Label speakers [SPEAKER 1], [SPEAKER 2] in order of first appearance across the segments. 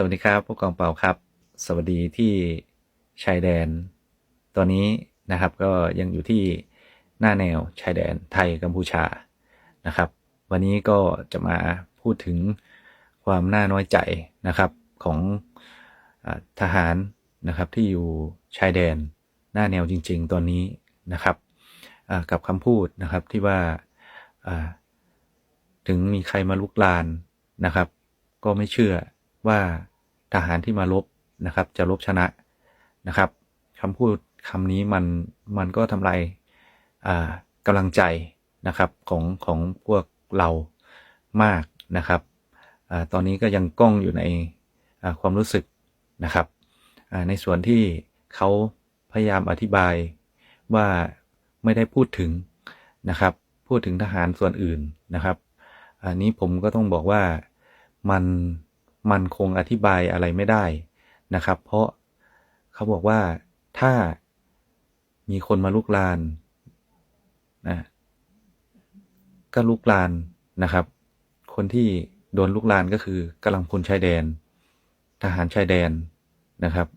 [SPEAKER 1] สวัสดีครับผู้กองเปาครับ สวัสดีที่ชายแดน ตอนนี้นะครับก็ยังอยู่ที่หน้าแนวชายแดนไทยกัมพูชานะครับ วันนี้ก็จะมาพูดถึงความน่าน้อยใจนะครับของอทหารนะครับที่อยู่ชายแดนหน้าแนวจริง ๆ ตอนนี้นะครับกับคำพูดนะครับที่ว่าถึงมีใครมาลุกลานนะครับ ก็ไม่เชื่อว่า ทหารที่มาลบนะครับ จะลบชนะนะครับคำพูดคำนี้มันมันก็ทำลายอ่ากำลังใจนะครับของของพวกเรามากนะครับอาตอนนี้ก็ยังก้องอยู่ในอ่าความรู้สึกนะครับอ่าในส่วนที่เขาพยายามอธิบายว่าไม่ได้พูดถึงนะครับ พูดถึงทหารส่วนอื่นนะครับ อันนี้ผมก็ต้องบอกว่ามัน มันคงอธิบายอะไรไม่ได้นะครับ เพราะเขาบอกว่าถ้ามีคนมาลุกลานนะก็ลุกลานนะครับ คนที่โดนลุกลานก็คือกำลังพลชายแดน ทหารชายแดนนะครับ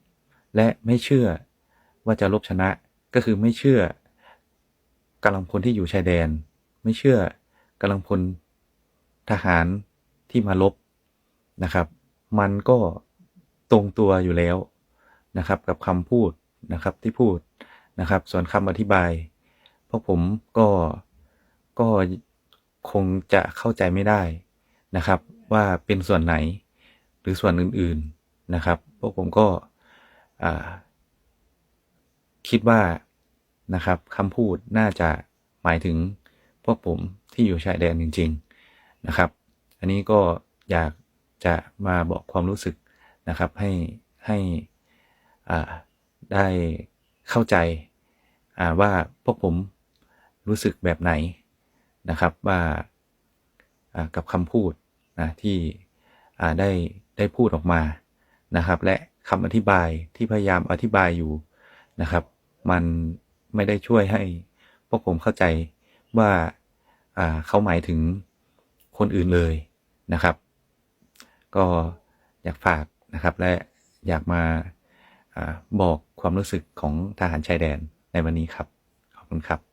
[SPEAKER 1] และไม่เชื่อว่าจะลบชนะก็คือไม่เชื่อกำลังพลที่อยู่ชายแดน ไม่เชื่อกำลังพลทหารที่มาลบ นะครับ มันก็ตรงตัวอยู่แล้วนะครับ กับคำพูดนะครับที่พูดนะครับ ส่วนคำอธิบายพวกผมก็ก็คงจะเข้าใจไม่ได้นะครับ ว่าเป็นส่วนไหนหรือส่วนอื่นๆนะครับ พวกผมก็คิดว่านะครับคำพูดน่าจะหมายถึงพวกผมที่อยู่ชายแดนจริง ๆนะครับ อันนี้ก็อยาก จะมาบอกความรู้สึกนะครับ ให้ให้ได้เข้าใจว่าพวกผมรู้สึกแบบไหนนะครับว่ากับคำพูดนะที่ได้ได้พูดออกมานะครับ และคำอธิบายที่พยายามอธิบายอยู่นะครับ มันไม่ได้ช่วยให้พวกผมเข้าใจว่าเขาหมายถึงคนอื่นเลยนะครับ ก็อยากฝากนะครับ และอยากมาอบอกความรู้สึกของทหารชายแดนในวันนี้ครับ ขอบคุณครับ